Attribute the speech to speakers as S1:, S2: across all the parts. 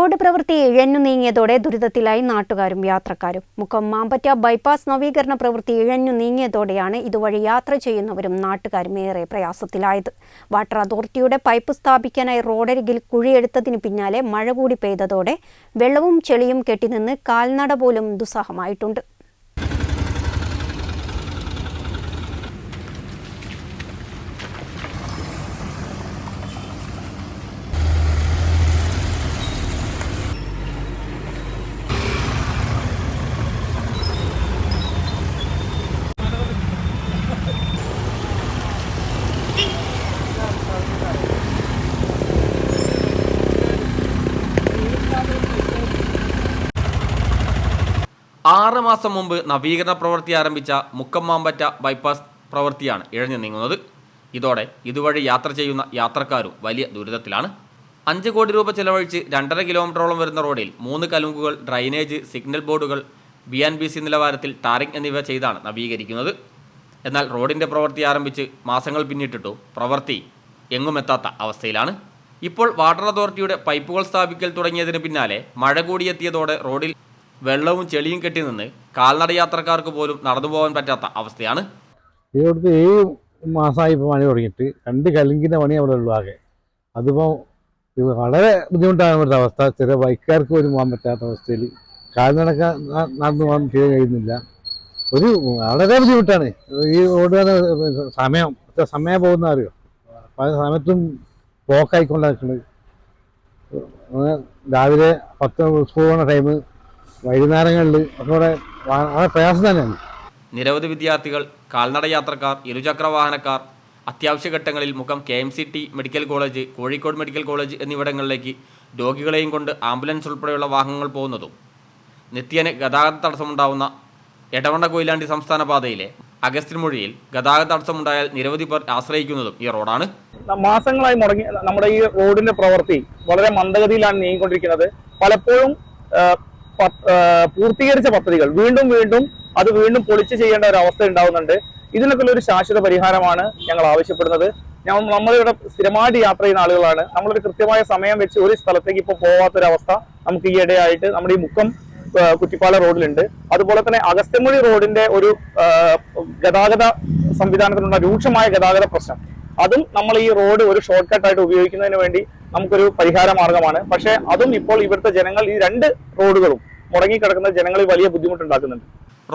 S1: Road പ്രവൃത്തി ഇഴഞ്ഞു നീങ്ങിയതോടെ ദുരിതത്തിലായി നാട്ടുകാരും യാത്രക്കാരും. മുക്കം മാമ്പറ്റ ബൈപ്പാസ് നവീകരണ പ്രവൃത്തി ഇഴഞ്ഞു നീങ്ങിയതോടെയാണ് ഇതുവഴി യാത്ര ചെയ്യുന്നവരും നാട്ടുകാരും ഏറെ പ്രയാസത്തിലായത്. വാട്ടർ അതോറിറ്റിയുടെ പൈപ്പ് സ്ഥാപിക്കാനായി റോഡരികിൽ കുഴിയെടുത്തതിന് പിന്നാലെ മഴ കൂടി പെയ്തതോടെ വെള്ളവും ചെളിയും കെട്ടിനിന്ന് കാൽനട പോലും ദുസ്സഹമായിട്ടുണ്ട്.
S2: ആറ് മാസം മുമ്പ് നവീകരണ പ്രവൃത്തി ആരംഭിച്ച മുക്കമ്മാമ്പറ്റ ബൈപ്പാസ് പ്രവൃത്തിയാണ് ഇഴഞ്ഞു നീങ്ങുന്നത്. ഇതോടെ ഇതുവഴി യാത്ര ചെയ്യുന്ന യാത്രക്കാരും വലിയ ദുരിതത്തിലാണ്. അഞ്ച് കോടി രൂപ ചെലവഴിച്ച് രണ്ടര കിലോമീറ്ററോളം വരുന്ന റോഡിൽ മൂന്ന് കലുങ്കുകൾ ഡ്രൈനേജ് സിഗ്നൽ ബോർഡുകൾ ബി ആൻഡ് ബി സി നിലവാരത്തിൽ ടാറിംഗ് എന്നിവ ചെയ്താണ് നവീകരിക്കുന്നത്. എന്നാൽ റോഡിന്റെ പ്രവൃത്തി ആരംഭിച്ച് മാസങ്ങൾ പിന്നിട്ടിട്ടു പ്രവൃത്തി എങ്ങുമെത്താത്ത അവസ്ഥയിലാണ്. ഇപ്പോൾ വാട്ടർ അതോറിറ്റിയുടെ പൈപ്പുകൾ സ്ഥാപിക്കൽ തുടങ്ങിയതിന് പിന്നാലെ മഴ കൂടിയെത്തിയതോടെ റോഡിൽ വെള്ളവും ചെളിയും കെട്ടി നിന്ന് കാൽനട യാത്രക്കാർക്ക് പോലും നടന്നു പോകാൻ പറ്റാത്ത അവസ്ഥയാണ്.
S3: ഇവിടുത്തെ ഏഴ് മാസമായി ഇപ്പോൾ പണി തുടങ്ങിയിട്ട് രണ്ട് കലിങ്കിന്റെ പണി അവിടെ ഉള്ളു ആകെ. അതിപ്പോൾ വളരെ ബുദ്ധിമുട്ടാണ് ഒരു അവസ്ഥ. ചെറിയ ബൈക്കാർക്ക് പോലും പോകാൻ പറ്റാത്ത അവസ്ഥയിൽ കാൽനടക്ക നടന്നു പോകാൻ ചെയ്യാൻ കഴിയുന്നില്ല. ഒരു വളരെ ബുദ്ധിമുട്ടാണ്. ഈ റോഡ് സമയം എത്ര സമയം പോകുന്ന അറിയോ? പല സമയത്തും പോക്കായിക്കൊണ്ടിരിക്കുന്നത് രാവിലെ പത്ത് സ്കൂൾ പോകുന്ന ടൈം വൈകുന്നേരങ്ങളിൽ ഒക്കെ ഇവിടെ പ്രയാസം തന്നെയാണ്.
S2: നിരവധി വിദ്യാർത്ഥികൾ കാൽനട യാത്രക്കാർ ഇരുചക്ര വാഹനക്കാർ അത്യാവശ്യ ഘട്ടങ്ങളിൽ മുഖം K M C T medical college Kozhikode medical college എന്നിവിടങ്ങളിലേക്ക് രോഗികളെയും കൊണ്ട് ആംബുലൻസ് ഉൾപ്പെടെയുള്ള വാഹനങ്ങൾ പോകുന്നതും നിത്യേന ഗതാഗത തടസ്സമുണ്ടാവുന്ന എടവണ്ട കൊയിലാണ്ടി സംസ്ഥാന പാതയിലെ അഗസ്ത്യൻമൊഴിയിൽ ഗതാഗത തടസ്സമുണ്ടായാൽ നിരവധി പേർ ആശ്രയിക്കുന്നതും ഈ റോഡാണ്.
S4: മാസങ്ങളായി മുടങ്ങി നമ്മുടെ ഈ റോഡിന്റെ പ്രവൃത്തി വളരെ മന്ദഗതിയിലാണ് നീങ്ങിക്കൊണ്ടിരിക്കുന്നത്. പലപ്പോഴും പൂർത്തീകരിച്ച പദ്ധതികൾ. വീണ്ടും വീണ്ടും അത് വീണ്ടും പൊളിച്ചു ചെയ്യേണ്ട ഒരു അവസ്ഥ ഉണ്ടാവുന്നുണ്ട്. ഇതിനൊക്കെ ഒരു ശാശ്വത പരിഹാരമാണ് ഞങ്ങൾ ആവശ്യപ്പെടുന്നത്. നമ്മളിവിടെ സ്ഥിരമായിട്ട് യാത്ര ചെയ്യുന്ന ആളുകളാണ്. നമ്മളൊരു കൃത്യമായ സമയം വെച്ച് ഒരു സ്ഥലത്തേക്ക് ഇപ്പോൾ പോവാത്തൊരവസ്ഥ നമുക്ക് ഈ ഇടയായിട്ട് നമ്മുടെ ഈ മുക്കം കുറ്റിപ്പാല റോഡിലുണ്ട്. അതുപോലെ തന്നെ അഗസ്ത്യമൊഴി റോഡിന്റെ ഒരു ഗതാഗത സംവിധാനത്തിനുള്ള രൂക്ഷമായ ഗതാഗത പ്രശ്നം. അതും നമ്മൾ ഈ റോഡ് ഒരു ഷോർട്ട് കട്ട് ആയിട്ട് ഉപയോഗിക്കുന്നതിന് വേണ്ടി നമുക്കൊരു പരിഹാര മാർഗമാണ്. പക്ഷേ അതും ഇപ്പോൾ ഇവിടുത്തെ ജനങ്ങൾ ഈ രണ്ട് റോഡുകളും മുടങ്ങിക്കിടക്കുന്ന ജനങ്ങളിൽ വലിയ ബുദ്ധിമുട്ടുണ്ടാക്കുന്നുണ്ട്.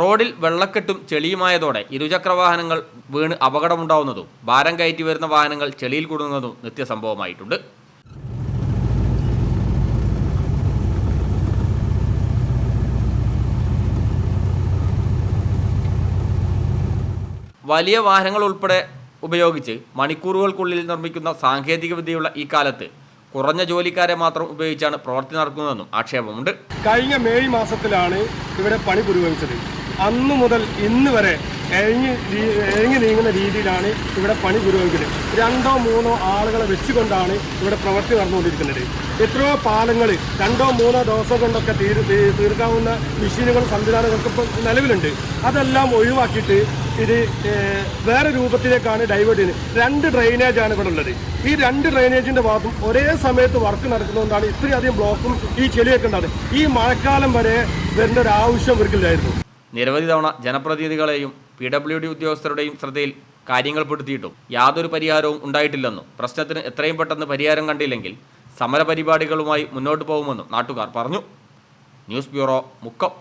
S2: റോഡിൽ വെള്ളക്കെട്ടും ചെളിയുമായതോടെ ഇരുചക്ര വാഹനങ്ങൾ വീണ് അപകടമുണ്ടാവുന്നതും ഭാരം കയറ്റി വരുന്ന വാഹനങ്ങൾ ചെളിയിൽ കുടുങ്ങുന്നതും നിത്യസംഭവമായിട്ടുണ്ട്. വലിയ വാഹനങ്ങൾ ഉൾപ്പെടെ ഉപയോഗിച്ച് മണിക്കൂറുകൾക്കുള്ളിൽ നിർമ്മിക്കുന്ന സാങ്കേതിക വിദ്യയുള്ള ഈ കാലത്ത് കുറഞ്ഞ ജോലിക്കാരെ മാത്രം ഉപയോഗിച്ചാണ് പ്രവൃത്തി നടക്കുന്നതെന്നും ആക്ഷേപമുണ്ട്.
S5: കഴിഞ്ഞ മെയ് മാസത്തിലാണ് ഇവിടെ പണി പുരോഗമിച്ചത്. അന്ന് മുതൽ ഇന്ന് വരെ രീ- നീങ്ങുന്ന രീതിയിലാണ് ഇവിടെ പണി പുരോഗമിക്കുന്നത്. രണ്ടോ മൂന്നോ ആളുകളെ വെച്ചുകൊണ്ടാണ് ഇവിടെ പ്രവൃത്തി നടന്നുകൊണ്ടിരിക്കുന്നത്. എത്രയോ പാലങ്ങൾ രണ്ടോ മൂന്നോ ദിവസം കൊണ്ടൊക്കെ തീർ തീർക്കാവുന്ന മെഷീനുകളും സംവിധാനങ്ങളൊക്കെ നിലവിലുണ്ട്. അതെല്ലാം ഒഴിവാക്കിയിട്ട് ഇത് വേറെ രൂപത്തിലേക്കാണ് ഡൈവേർട്ട് ചെയ്യുന്നത് രണ്ട് ഡ്രെയിനേജാണ് ഇവിടെ ഉള്ളത്. ഈ രണ്ട് ഡ്രെയിനേജിന്റെ ഭാഗത്തും ഒരേ സമയത്ത് വർക്ക് നടക്കുന്നതുകൊണ്ടാണ് ഇത്രയധികം ബ്ലോക്കും ഈ ചെളിയൊക്കെ ഉണ്ടാകുന്നത് ഈ മഴക്കാലം വരെ വരേണ്ട ഒരു ആവശ്യം ഇവർക്കില്ലായിരുന്നു.
S2: നിരവധി തവണ ജനപ്രതിനിധികളെയും പി ഡബ്ല്യു ഡി ഉദ്യോഗസ്ഥരുടെയും ശ്രദ്ധയിൽ കാര്യങ്ങൾ പെടുത്തിയിട്ടും യാതൊരു പരിഹാരവും ഉണ്ടായിട്ടില്ലെന്നും പ്രശ്നത്തിന് എത്രയും പെട്ടെന്ന് പരിഹാരം കണ്ടില്ലെങ്കിൽ സമരപരിപാടികളുമായി മുന്നോട്ട് പോകുമെന്നും നാട്ടുകാർ പറഞ്ഞു. News bureau Mukkam.